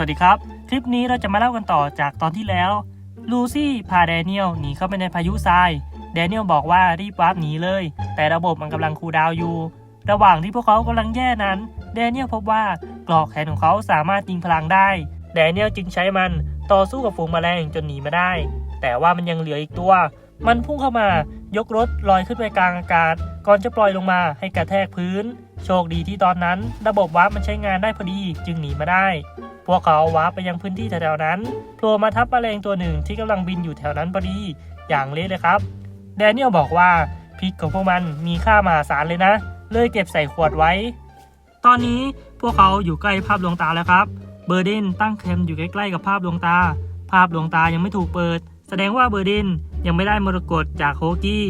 สวัสดีครับ คลิปนี้เราจะมาเล่ากันต่อจากตอนที่แล้ว ลูซี่พาแดเนียลหนีเข้าไปในพายุทราย แดเนียลบอกว่ารีบวาร์ปหนีเลย แต่ระบบมันกำลังคูดาวอยู่ ระหว่างที่พวกเขากำลังแย่นั้น แดเนียลพบว่ากรอกแขนของเขาสามารถยิงพลังได้ แดเนียลจึงใช้มันต่อสู้กับฝูงแมลงจนหนีมาได้ แต่ว่ามันยังเหลืออีกตัว มันพุ่งเข้ามายกรถลอยขึ้นไปกลางอากาศ ก่อนจะปล่อยลงมาให้กระแทกพื้น โชคดีที่ตอนนั้น ระบบวาร์ปมันใช้งานได้พอดีจึงหนีมาได้ พวกเขาวาร์ปไปยังพื้นที่แถวๆนั้นโผล่มาทับแมลงตัวหนึ่งที่กำลังบินอยู่แถวนั้นพอดีอย่างเละเลยครับ แดเนียลบอกว่าพิษของพวกมันมีค่ามหาศาลเลยนะ เลยเก็บใส่ขวดไว้ ตอนนี้พวกเขาอยู่ใกล้ภาพดวงตาแล้วครับ เบอร์เดนตั้งแคมป์อยู่ใกล้ๆกับภาพดวงตา ภาพดวงตายังไม่ถูกเปิด แสดงว่าเบอร์เดนยังไม่ได้มรกตจากโฮกี้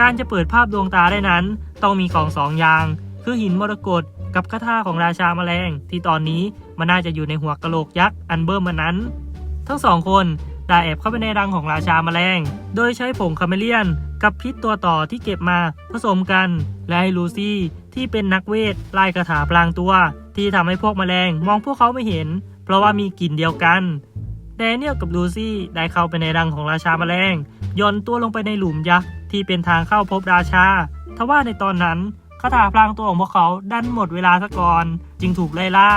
การจะเปิดภาพดวงตาได้นั้น ต้องมีของสองอย่าง คือหินมรกต กับคาถาของราชาแมลง ที่ตอนนี้มันน่าจะอยู่ในหัวกะโหลกยักษ์อันเบิ่มมันนั้น ทั้งสองคนได้แอบเข้าไปในรังของราชาแมลง โดยใช้ผงคาเมเลียน กับพิษตัวต่อที่เก็บมาผสมกัน และให้ลูซี่ที่เป็นนักเวทไล่คาถาพลางตัว ที่ทำให้พวกแมลงมองพวกเขาไม่เห็น เพราะว่ามีกลิ่นเดียวกันแดเนียลกับลูซี่ได้เข้าไปในรังของราชาแมลงย่อนตัวลงไปในหลุมยักษ์ที่เป็นทางเข้าพบราชา ทว่าในตอนนั้น คาถาพลางตัวของพวกเขาดันหมดเวลาซะก่อน จึงถูกไล่ล่า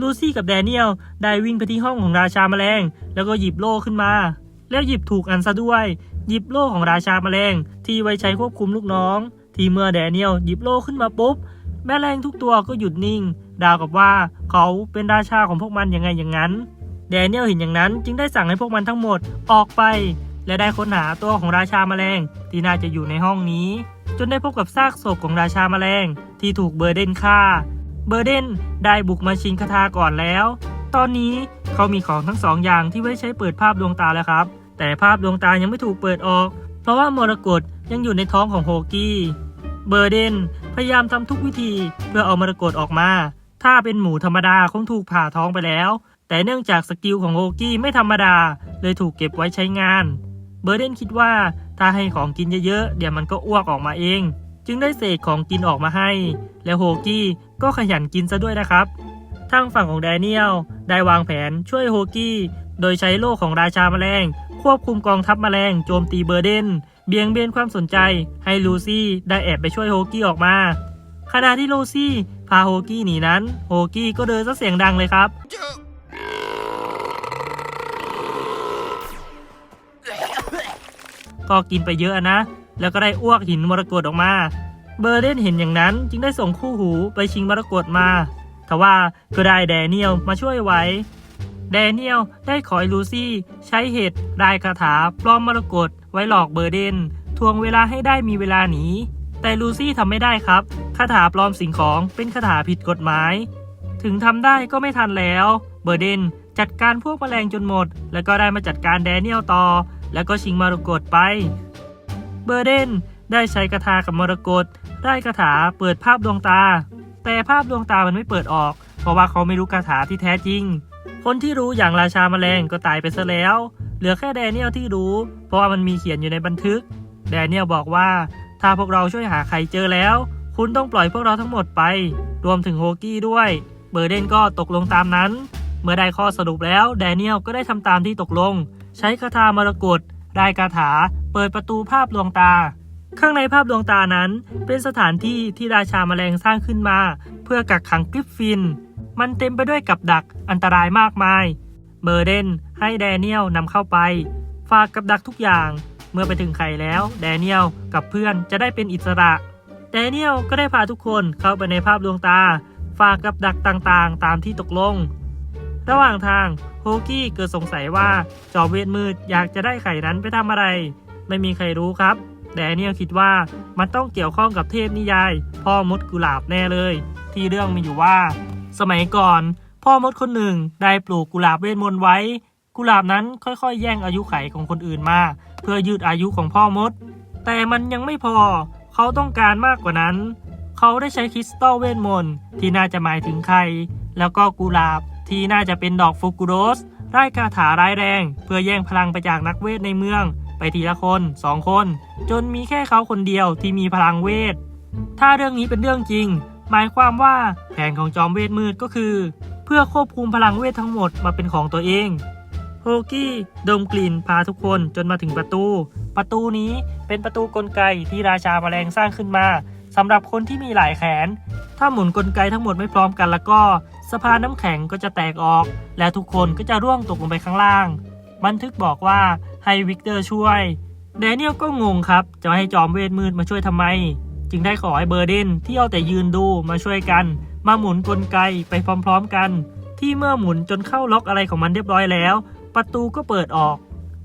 ลูซี่กับแดเนียลได้วิ่งไปที่ห้องของราชาแมลง แล้วก็หยิบโล่ขึ้นมา แล้วหยิบถูกอันซะด้วย หยิบโล่ของราชาแมลง ที่ไว้ใช้ควบคุมลูกน้อง ที่เมื่อแดเนียลหยิบโล่ขึ้นมาปุ๊บแมลงทุกตัวก็หยุดนิ่งดาวกับว่าเขาเป็นราชาของพวกมันยังไงอย่างนั้น แดเนียลเห็นอย่างนั้นจึงได้สั่งให้พวกมันทั้งหมดออกไป และได้ค้นหาตัวของราชาแมลงที่น่าจะอยู่ในห้องนี้ จนได้พบกับซากศพของราชาแมลง ที่ถูกเบอร์เดนฆ่า เบอร์เดนได้บุกมาชิงคาถาก่อนแล้ว ตอนนี้เขามีของทั้งสองอย่างที่ไว้ใช้เปิดภาพดวงตาแล้วครับ แต่ภาพดวงตายังไม่ถูกเปิดออก เพราะว่ามรกตยังอยู่ในท้องของโฮกี้ เบอร์เดนพยายามทำทุกวิธีเพื่อเอามรกตออกมา ถ้าเป็นหมูธรรมดาคงถูกผ่าท้องไปแล้ว แต่เนื่องจากสกิลของโฮกี้ไม่ธรรมดา เลยถูกเก็บไว้ใช้งาน เบอร์เดนคิดว่าถ้าให้ของกินเยอะๆ เดี๋ยวมันก็อ้วกออกมาเอง จึงได้เศษของกินออกมาให้ และโฮกี้ก็ขยันกินซะด้วยนะครับ ทางฝั่งของแดเนียลได้วางแผนช่วยโฮกี้โดยใช้โล่ของราชาแมลง ควบคุมกองทัพแมลงโจมตีเบอร์เดนเบี่ยงเบนความสนใจให้ลูซี่ได้แอบไปช่วยโฮกี้ออกมาขณะที่ลูซี่พาโฮกี้หนีนั้น โฮกี้ก็เดินซะเสียงดังเลยครับ ก็กินไปเยอะนะ แล้วก็ได้อ้วกหินมรกตออกมา เบอร์เดนเห็นอย่างนั้นจึงได้ส่งคู่หูไปชิงมรกตมาทว่าก็ได้แดเนียลมาช่วยไว้ แดเนียลได้ขอให้ลูซี่ใช้เหตุรายคาถาปลอมมรกตไว้หลอกเบอร์เดนทวงเวลาให้ได้มีเวลาหนีแต่ลูซี่ทำไม่ได้ครับคาถาปลอมสิ่งของเป็นคาถาผิดกฎหมาย ถึงทำได้ก็ไม่ทันแล้ว เบอร์เดนจัดการพวกแมลงจนหมด แล้วก็ได้มาจัดการแดเนียลต่อ แล้วก็ชิงมรกตไป เบอร์เดนได้ใช้คาถากับมรกตได้คาถาเปิดภาพดวงตา แต่ภาพดวงตามันไม่เปิดออก เพราะว่าเขาไม่รู้คาถาที่แท้จริง คนที่รู้อย่างราชาแมลงก็ตายไปซะแล้ว เหลือแค่แดเนียลที่รู้ เพราะว่ามันมีเขียนอยู่ในบันทึก แดเนียลบอกว่า ถ้าพวกเราช่วยหาใครเจอแล้ว คุณต้องปล่อยพวกเราทั้งหมดไป รวมถึงโฮกี้ด้วย เบอร์เดนก็ตกลงตามนั้น เมื่อได้ข้อสรุปแล้วแดเนียลก็ได้ทำตามที่ตกลง ใช้คาถามรกตได้คาถาเปิดประตูภาพดวงตา ข้างในภาพดวงตานั้น เป็นสถานที่ที่ราชาแมลงสร้างขึ้นมา เพื่อกักขังกริฟฟิน มันเต็มไปด้วยกับดักอันตรายมากมายเบอร์เดนให้แดเนียลนำเข้าไป ฝากกับดักทุกอย่าง เมื่อไปถึงไข่แล้ว แดเนียลกับเพื่อนจะได้เป็นอิสระ แดเนียลก็ได้พาทุกคนเข้าไปในภาพดวงตา ฝากกับดักต่างๆ ตามที่ตกลง ระหว่างทางโฮกี้เกิดสงสัยว่าจอมเวทมืดอยากจะได้ไข่นั้นไปทำอะไร ไม่มีใครรู้ครับแดเนี่ยคิดว่ามันต้องเกี่ยวข้องกับเทพนิยาย พ่อมดกุหลาบแน่เลย ที่เรื่องมีอยู่ว่า สมัยก่อน พ่อมดคนหนึ่งได้ปลูกกุหลาบเวทมนต์ไว้ กุหลาบนั้นค่อยๆ แย่งอายุไขของคนอื่นมา เพื่อยืดอายุของพ่อมด แต่มันยังไม่พอเขาต้องการมากกว่านั้น เขาได้ใช้คริสตัลเวทมนต์ที่น่าจะหมายถึงไข่แล้วก็กุหลาบ ที่น่าจะเป็นดอกฟูกุโรสไร้คาถาร้ายแรง เพื่อแย่งพลังไปจากนักเวทในเมือง ไปทีละคนสองคน จนมีแค่เขาคนเดียวที่มีพลังเวท ถ้าเรื่องนี้เป็นเรื่องจริง หมายความว่าแผนของจอมเวทมืดก็คือเพื่อพื่อควบคุมพลังเวททั้งหมดมาเป็นของตัวเองโฮกี้ดมกลิ่นพาทุกคนจนมาถึงประตู ประตูนี้เป็นประตูกลไกที่ราชาแมลงสร้างขึ้นมาสำหรับคนที่มีหลายแขน ถ้าหมุนกลไกทั้งหมดไม่พร้อมกันแล้วก็ สะพานน้ำแข็งก็จะแตกออก และทุกคนก็จะร่วงตกลงไปข้างล่าง บันทึกบอกว่าให้วิกเตอร์ช่วยแดเนียลก็งงครับ จะให้จอมเวทมืดมาช่วยทำไม จึงได้ขอให้เบอร์เดนที่เอาแต่ยืนดูมาช่วยกัน มาหมุนกลไกไปพร้อมๆกัน ที่เมื่อหมุนจนเข้าล็อกอะไรของมันเรียบร้อยแล้ว ประตูก็เปิดออก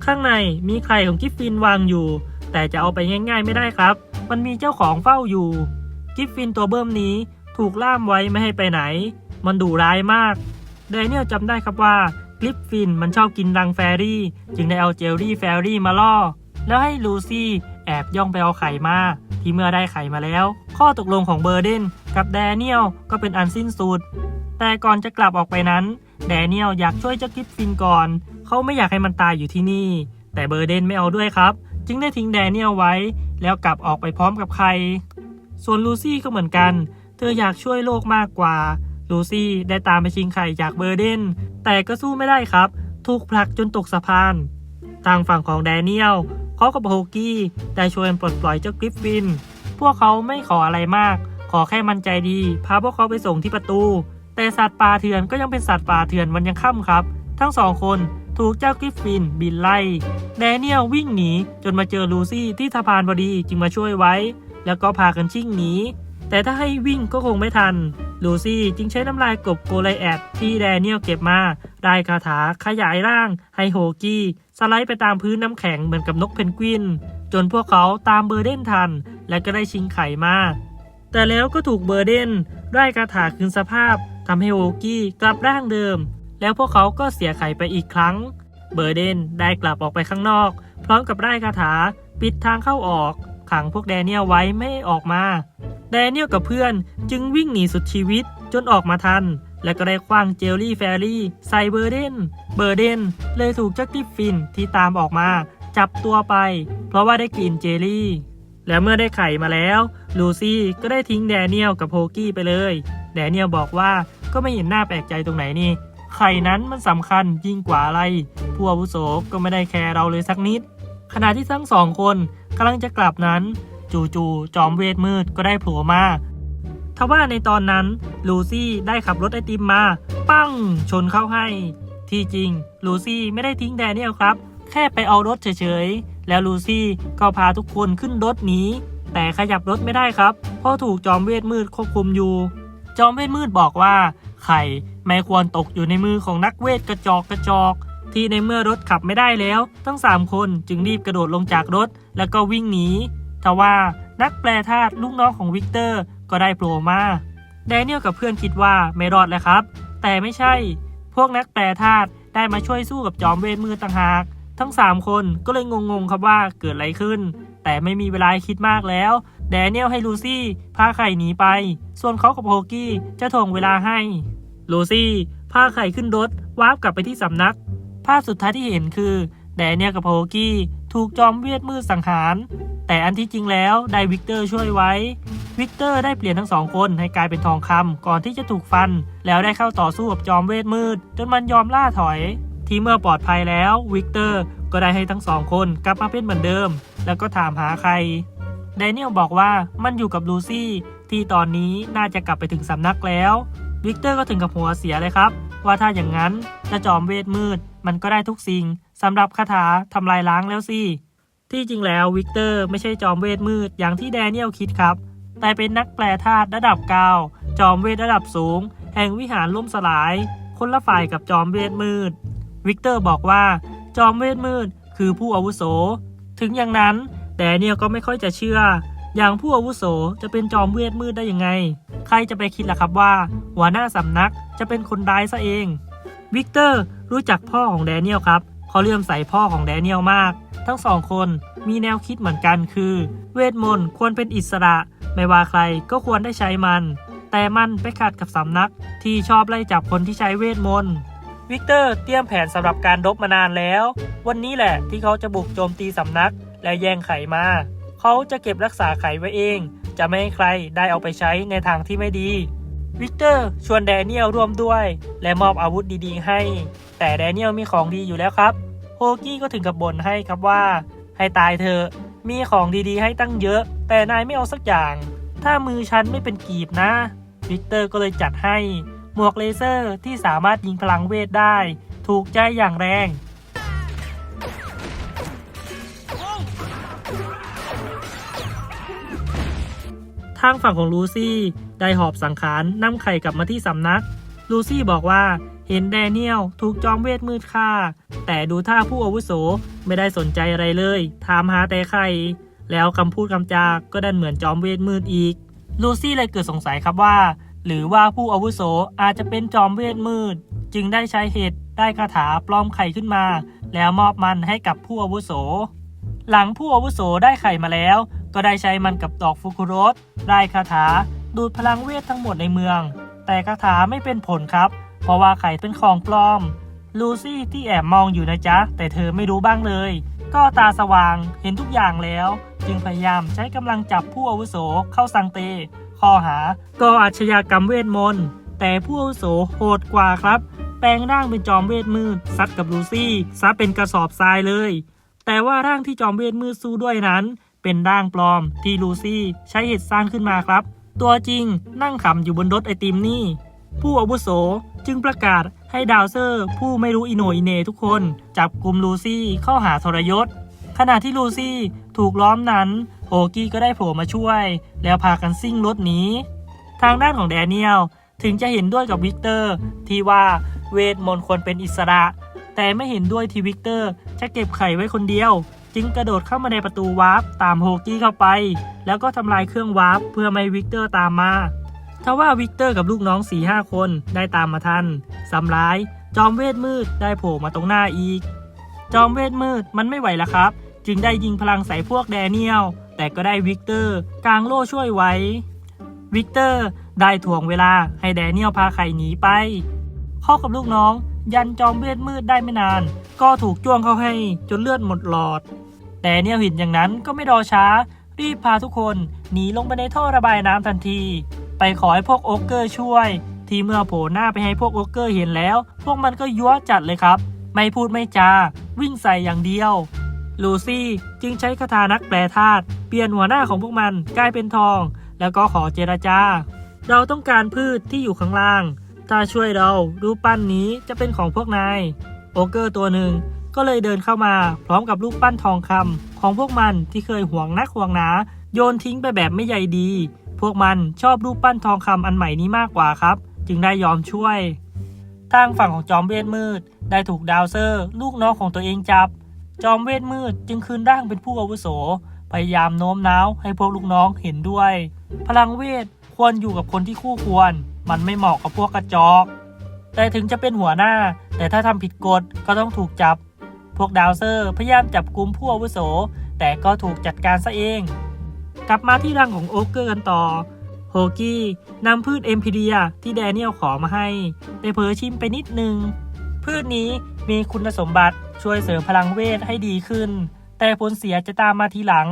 ข้างในมีไข่ของกิฟฟินวางอยู่ แต่จะเอาไปง่ายๆไม่ได้ครับ มันมีเจ้าของเฝ้าอยู่ กิฟฟินตัวเบิ้มนี้ถูกล่ามไว้ไม่ให้ไปไหน มันดุร้ายมากแดเนียลจำได้ครับว่ากลิฟฟินมันชอบกินรังแฟรี่ จึงได้เอาเจลลี่แฟรี่มาล่อ แล้วให้ลูซี่แอบย่องไปเอาไข่มา ที่เมื่อได้ไข่มาแล้ว ข้อตกลงของเบอร์เดนกับแดเนียลก็เป็นอันสิ้นสุด แต่ก่อนจะกลับออกไปนั้น แดเนียลอยากช่วยเจ้ากิฟฟินก่อน เขาไม่อยากให้มันตายอยู่ที่นี่ แต่เบอร์เดนไม่เอาด้วยครับ จึงได้ทิ้งแดเนียลไว้ แล้วกลับออกไปพร้อมกับไข่ส่วนลูซี่ก็เหมือนกัน เธออยากช่วยโลกมากกว่า ลูซี่ได้ตามไปชิงไข่จากเบอร์เดน แต่ก็สู้ไม่ได้ครับ ถูกผลักจนตกสะพาน ทางฝั่งของแดเนียลเขากับโฮกี้ได้ชวนปลดปล่อยเจ้ากริฟฟิน พวกเขาไม่ขออะไรมาก ขอแค่มันใจดี พาพวกเขาไปส่งที่ประตู แต่สัตว์ป่าเถื่อนก็ยังเป็นสัตว์ป่าเถื่อนวันยังค่ำครับ ทั้งสองคนถูกเจ้ากริฟฟินบินไล่ แดเนียลวิ่งหนีจนมาเจอลูซี่ที่สะพานพอดีจึงมาช่วยไว้ แล้วก็พากันชิ่งหนี แต่ถ้าให้วิ่งก็คงไม่ทัน ลูซี่จึงใช้น้ำลายกบโกไลแอดที่แดเนียลเก็บมาได้คาถาขยายร่างให้โฮกี้ สไลด์ไปตามพื้นน้ำแข็งเหมือนกับนกเพนกวิน จนพวกเขาตามเบอร์เดนทัน และก็ได้ชิงไข่มาแต่แล้วก็ถูกเบอร์เดนได้คาถาคืนสภาพทำให้โฮกี้กลับร่างเดิม แล้วพวกเขาก็เสียไข่ไปอีกครั้ง เบอร์เดนได้กลับออกไปข้างนอก พร้อมกับได้คาถาปิดทางเข้าออก ขังพวกแดเนียลไว้ไม่ให้ออกมา แดเนียลกับเพื่อนจึงวิ่งหนีสุดชีวิตจนออกมาทัน และก็ได้คว้างเจลลี่แฟรี่ใส่เบอร์เดน เบอร์เดนเลยถูกเจ้ากิฟฟินที่ตามออกมา จับตัวไป เพราะว่าได้กลิ่นเจลลี่ และเมื่อได้ไข่มาแล้ว ลูซี่ก็ได้ทิ้งแดเนียลกับโฮกี้ไปเลย แดเนียลบอกว่าก็ไม่เห็นหน้าแปลกใจตรงไหนนี่ไข่นั้นมันสำคัญยิ่งกว่าอะไร ผู้อาวุโสก็ไม่ได้แคร์เราเลยสักนิด ขณะที่ทั้งสองคน กำลังจะกลับนั้น จู่ๆจอมเวทมืดก็ได้โผล่มาทว่าในตอนนั้นลูซี่ได้ขับรถไอติมมา ปั้ง ชนเข้าให้ ที่จริงลูซี่ไม่ได้ทิ้งแดเนียลครับ แค่ไปเอารถเฉยๆ แล้วลูซี่ก็พาทุกคนขึ้นรถหนีแต่ขยับรถไม่ได้ครับ เพราะถูกจอมเวทมืดควบคุมอยู่ จอมเวทมืดบอกว่า ไข่ไม่ควรตกอยู่ในมือของนักเวทกระจอกกระจอก ที่ในเมื่อรถขับไม่ได้แล้ว ทั้ง 3 คนจึงรีบกระโดดลงจากรถ แล้วก็วิ่งหนีทว่านักแปลธาตุลูกน้องของวิกเตอร์ก็ได้โผล่มาแดเนียลกับเพื่อนคิดว่าไม่รอดแล้วครับ แต่ไม่ใช่ พวกนักแปลธาตุได้มาช่วยสู้กับจอมเวทมืดต่างหาก ทั้ง 3 คนก็เลยงงๆครับว่าเกิดอะไรขึ้น แต่ไม่มีเวลาคิดมากแล้ว แดเนียลให้ลูซี่พาไข่หนีไป ส่วนเขากับโฮกี้จะถ่วงเวลาให้ ลูซี่พาไข่ขึ้นรถวาร์ปกลับไปที่สำนัก ภาพสุดท้ายที่เห็นคือแดเนียลกับโฮกี้ถูกจอมเวทมืดสังหาร แต่อันที่จริงแล้วได้วิกเตอร์ช่วยไว้ วิกเตอร์ได้เปลี่ยนทั้งสองคนให้กลายเป็นทองคำก่อนที่จะถูกฟัน แล้วได้เข้าต่อสู้กับจอมเวทมืด จนมันยอมล่าถอย ที่เมื่อปลอดภัยแล้ววิกเตอร์ก็ได้ให้ทั้งสองคนกลับมาเป็นเหมือนเดิม แล้วก็ถามหาใครแดเนียลบอกว่ามันอยู่กับลูซี่ที่ตอนนี้น่าจะกลับไปถึงสำนักแล้ว วิกเตอร์ก็ถึงกับหัวเสียเลยครับ ว่าถ้าอย่างนั้นจะจอมเวทมืด มันก็ได้ทุกสิ่งสำหรับคาถาทำลายล้างแล้วสิ ที่จริงแล้ววิกเตอร์ไม่ใช่จอมเวทมืดอย่างที่แดเนียลคิดครับ แต่เป็นนักแปลธาตุระดับเก้าจอมเวทระดับสูง แห่งวิหารล่มสลาย คนละฝ่ายกับจอมเวทมืด วิกเตอร์บอกว่า จอมเวทมืดคือผู้อาวุโส ถึงอย่างนั้นแดเนียลก็ไม่ค่อยจะเชื่อ อย่างผู้อาวุโสจะเป็นจอมเวทมืดได้ยังไง ใครจะไปคิดล่ะครับว่า หัวหน้าสำนักจะเป็นคนร้ายซะเอง วิกเตอร์รู้จักพ่อของแดเนียลครับเขาเลื่อมใสพ่อของแดเนียลมาก ทั้งสองคนมีแนวคิดเหมือนกันคือ เวทมนต์ควรเป็นอิสระ ไม่ว่าใครก็ควรได้ใช้มัน แต่มันไปขัดกับสำนัก ที่ชอบไล่จับคนที่ใช้เวทมนต์วิกเตอร์เตรียมแผนสำหรับการรบมานานแล้ว วันนี้แหละที่เขาจะบุกโจมตีสำนักและแย่งไข่มา เขาจะเก็บรักษาไข่ไว้เอง จะไม่ให้ใครได้เอาไปใช้ในทางที่ไม่ดี วิกเตอร์ชวนแดเนียลร่วมด้วย และมอบอาวุธดีๆ ให้ แต่แดเนียลมีของดีอยู่แล้วครับ โฮกี้ก็ถึงกับบ่นให้ครับว่า ให้ตายเถอะมีของดีๆ ให้ตั้งเยอะ แต่นายไม่เอาสักอย่าง ถ้ามือฉันไม่เป็นกีบนะ วิกเตอร์ก็เลยจัดให้ หมวกเลเซอร์ที่สามารถยิงพลังเวทได้ ถูกใจอย่างแรง ทางฝั่งของลูซี่ได้หอบสังขารนำไข่กลับมาที่สำนัก ลูซี่บอกว่าเห็นแดเนียลถูกจอมเวทมืดฆ่า แต่ดูท่าผู้อาวุโสไม่ได้สนใจอะไรเลย ถามหาแต่ไข่แล้วคำพูดคำจาก็ดันเหมือนจอมเวทมืดอีก ลูซี่เลยเกิดสงสัยครับว่า หรือว่าผู้อาวุโสอาจจะเป็นจอมเวทมืด จึงได้ใช้เหตุได้คาถาปลอมไข่ขึ้นมา แล้วมอบมันให้กับผู้อาวุโส หลังผู้อาวุโสได้ไข่มาแล้ว ก็ได้ใช้มันกับดอกฟุกุโรสได้คาถาดูดพลังเวททั้งหมดในเมือง แต่คาถาไม่เป็นผลครับ เพราะว่าไข่เป็นของปลอม ลูซี่ที่แอบมองอยู่นะจ๊ะ แต่เธอไม่รู้บ้างเลย ก็ตาสว่างเห็นทุกอย่างแล้ว จึงพยายามใช้กำลังจับผู้อาวุโสเข้าสังเตข้อหาก่ออาชญากรรมเวทมนต์ แต่ผู้อาวุโสโหดกว่าครับ แปลงร่างเป็นจอมเวทมืดซัดกับลูซี่ซัดเป็นกระสอบทรายเลย แต่ว่าร่างที่จอมเวทมืดสู้ด้วยนั้น เป็นร่างปลอม ที่ลูซี่ใช้เหตุสร้างขึ้นมาครับ ตัวจริงนั่งขำอยู่บนรถไอติมนี่ ผู้อาวุโสจึงประกาศให้ดาวเซอร์ ผู้ไม่รู้อิโนอิเนทุกคน จับกลุ่มลูซี่เข้าหาทรยศ ขณะที่ลูซี่ถูกล้อมนั้นโฮกี้ก็ได้โผล่มาช่วย แล้วพากันซิ่งรถหนีทางด้านของแดเนียลถึงจะเห็นด้วยกับวิกเตอร์ ที่ว่าเวทมนต์ควรเป็นอิสระ แต่ไม่เห็นด้วยที่วิกเตอร์จะเก็บไข่ไว้คนเดียว จึงกระโดดเข้ามาในประตูวาร์ปตามโฮกี้เข้าไป แล้วก็ทำลายเครื่องวาร์ปเพื่อไม่ให้วิกเตอร์ตามมาทว่าวิกเตอร์กับลูกน้อง4ี่ห้าคนได้ตามมาทันสำร้าย จอมเวทมืดได้โผล่มาตรงหน้าอีก จอมเวทมืดมันไม่ไหวแล้วครับ จึงได้ยิงพลังใส่พวกแดเนียลแต่ก็ได้วิกเตอร์กลางโล่ช่วยไว้ วิกเตอร์ได้ถ่วงเวลาให้แดเนียลพาไข่หนีไปเข้ากับลูกน้องยันจอมเวทมืดได้ไม่นาน ก็ถูกจ้วงเข้าให้จนเลือดหมดหลอด แต่เนียลห็นอย่างนั้นก็ไม่รอช้า รีบพาทุกคนหนีลงไปในท่อระบายน้ำทันที ไปขอให้พวกโอ๊กเกอร์ช่วย ที่เมื่อโผล่หน้าไปให้พวกโอ๊กเกอร์เห็นแล้ว พวกมันก็ยั่วจัดเลยครับ ไม่พูดไม่จา วิ่งใส่อย่างเดียวลูซี่จึงใช้คาถานักแปลธาตุเปลี่ยนหัวหน้าของพวกมันกลายเป็นทอง แล้วก็ขอเจรจา เราต้องการพืชที่อยู่ข้างล่าง ถ้าช่วยเรารูปปั้นนี้จะเป็นของพวกนาย โอเกอร์ตัวหนึ่ง ก็เลยเดินเข้ามา พร้อมกับรูปปั้นทองคำของพวกมันที่เคยห่วงนักห่วงหนา โยนทิ้งไปแบบไม่ใยดี พวกมันชอบรูปปั้นทองคำอันใหม่นี้มากกว่าครับ จึงได้ยอมช่วย ทางฝั่งของจอมเวทมืด ได้ถูกดาวเซอร์ ลูกน้องของตัวเองจับ จอมเวทมืดจึงคืนร่างเป็นผู้อาวุโส พยายามโน้มน้าวให้พวกลูกน้องเห็นด้วย พลังเวทควรอยู่กับคนที่คู่ควร มันไม่เหมาะกับพวกกระจอก แต่ถึงจะเป็นหัวหน้า แต่ถ้าทำผิดกฎก็ต้องถูกจับ พวกดาวเซอร์พยายามจับกลุ่มผู้อาวุโส แต่ก็ถูกจัดการซะเอง กลับมาที่รังของโอ๊กเกอร์กันต่อ โฮกี้นำพืชเอมพิเดียที่แดเนียลขอมาให้ แต่เผลอชิมไปนิดนึง พืชนี้มีคุณสมบัติช่วยเสริมพลังเวทให้ดีขึ้น แต่ผลเสียจะตามมาทีหลัง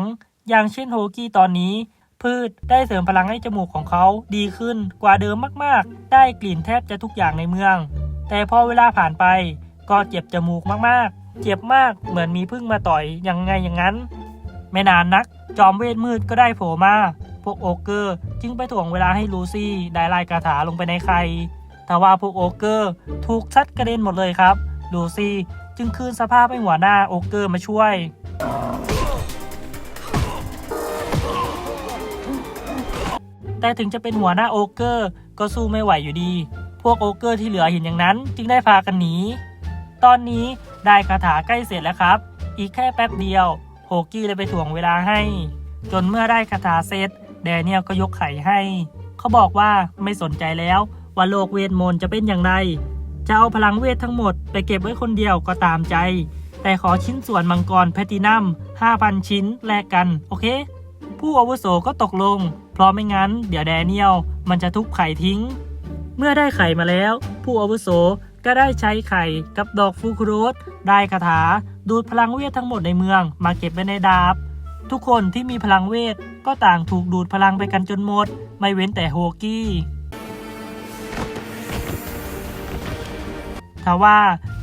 อย่างเช่นโฮกี้ตอนนี้ พืชได้เสริมพลังให้จมูกของเขาดีขึ้นกว่าเดิมมากๆ ได้กลิ่นแทบจะทุกอย่างในเมือง แต่พอเวลาผ่านไป ก็เจ็บจมูกมากๆ เจ็บมากเหมือนมีพึ่งมาต่อยยังไงอย่างนั้น ไม่นานนัก จอมเวทมืดก็ได้โผล่มา พวกโอเกอร์จึงไปถ่วงเวลาให้ลูซี่ได้ไล่คาถาลงไปในไข่แต่ว่าพวกโอเกอร์ถูกซัดกระเด็นหมดเลยครับ ลูซี่จึงคืนสภาพให้หัวหน้าโอเกอร์มาช่วยแต่ถึงจะเป็นหัวหน้าโอเกอร์ก็สู้ไม่ไหวอยู่ดี พวกโอเกอร์ที่เหลือเห็นอย่างนั้น จึงได้พากันหนี ตอนนี้ได้คาถาใกล้เสร็จแล้วครับ อีกแค่แป๊บเดียว โฮกี้เลยไปถ่วงเวลาให้ จนเมื่อได้คาถาเสร็จแดเนียลก็ยกไข่ให้ เขาบอกว่าไม่สนใจแล้วว่าโลกเวทมนต์จะเป็นอย่างไร จะเอาพลังเวททั้งหมดไปเก็บไว้คนเดียวก็ตามใจ แต่ขอชิ้นส่วนมังกรแพตินัม 5,000 ชิ้นแลกกัน โอเค ผู้อาวุโสก็ตกลง เพราะไม่งั้น เดี๋ยวแดเนียลมันจะทุบไข่ทิ้ง เมื่อได้ไข่มาแล้ว ผู้อาวุโส ก็ได้ใช้ไข่กับดอกฟูครูสได้คาถาดูดพลังเวททั้งหมดในเมืองมาเก็บไว้ในดาบ ทุกคนที่มีพลังเวทก็ต่างถูกดูดพลังไปกันจนหมด ไม่เว้นแต่โฮกี้ทว่า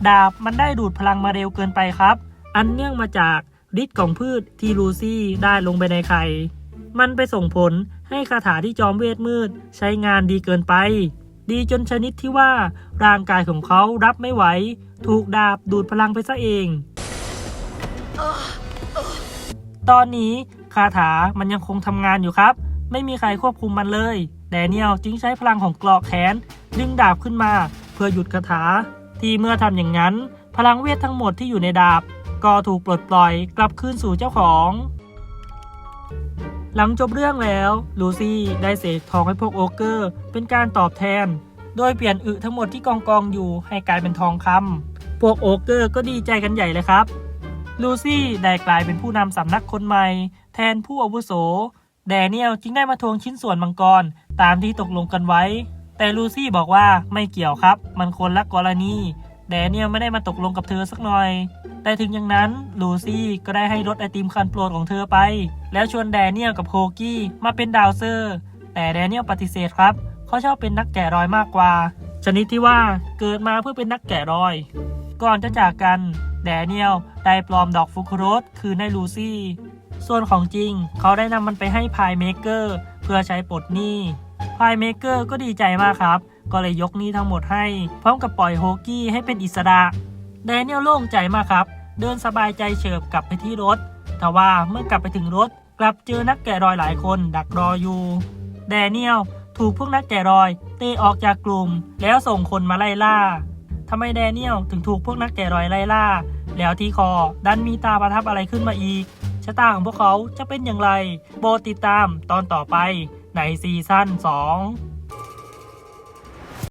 ดาบมันได้ดูดพลังมาเร็วเกินไปครับ อันเนื่องมาจากฤทธิ์ของพืชที่ลูซี่ได้ลงไปในไข่ มันไปส่งผลให้คาถาที่จอมเวทมืดใช้งานดีเกินไป ดีจนชนิดที่ว่าร่างกายของเขารับไม่ไหว ถูกดาบดูดพลังไปซะเอง ตอนนี้คาถามันยังคงทำงานอยู่ครับ ไม่มีใครควบคุมมันเลย แดเนียลจึงใช้พลังของกรอกแขน ดึงดาบขึ้นมา เพื่อหยุดคาถา ที่เมื่อทำอย่างนั้น พลังเวททั้งหมดที่อยู่ในดาบ ก็ถูกปลดปล่อยกลับคืนสู่เจ้าของ หลังจบเรื่องแล้วลูซี่ได้เสกทองให้พวกโอเกอร์ เป็นการตอบแทน โดยเปลี่ยนอึทั้งหมดที่กองกองอยู่ให้กลายเป็นทองคำพวกโอเกอร์ก็ดีใจกันใหญ่เลยครับลูซี่ได้กลายเป็นผู้นำสำนักคนใหม่ แทนผู้อาวุโส แดเนียลจึงได้มาทวงชิ้นส่วนมังกร ตามที่ตกลงกันไว้ แต่ลูซี่บอกว่าไม่เกี่ยวครับ มันคนละกรณี แดเนียลไม่ได้มาตกลงกับเธอสักหน่อย แต่ถึงอย่างนั้นลูซี่ก็ได้ให้รถไอติมคันโปรดของเธอไป แล้วชวนแดเนียลกับโฮกี้มาเป็นดาวเซอร์ แต่แดเนียลปฏิเสธครับเขาชอบเป็นนักแกะรอยมากกว่า ชนิดที่ว่าเกิดมาเพื่อเป็นนักแกะรอย ก่อนจะจากกันแดเนียลได้ปลอมดอกฟุคุโรสคืนให้ลูซี่ ส่วนของจริง เขาได้นำมันไปให้พายเมเกอร์เพื่อใช้ปลดหนี้พายเมเกอร์ก็ดีใจมากครับ ก็เลยยกหนี้ทั้งหมดให้ พร้อมกับปล่อยโฮกี้ให้เป็นอิสระแดเนียลโล่งใจมากครับ เดินสบายใจเฉิบกลับไปที่รถแต่ว่าเมื่อกลับไปถึงรถ กลับเจอนักแกะรอยหลายคนดักรออยู่ แดเนียลถูกพวกนักแกะรอยเตะออกจากกลุ่ม แล้วส่งคนมาไล่ล่าทำไมแดเนียลถึงถูกพวกนักแกะรอยไล่ล่า แล้วที่คอดันมีตาประทับอะไรขึ้นมาอีกชะตาของพวกเขาจะเป็นอย่างไรโปรดติดตามตอนต่อไปในซีซั่น2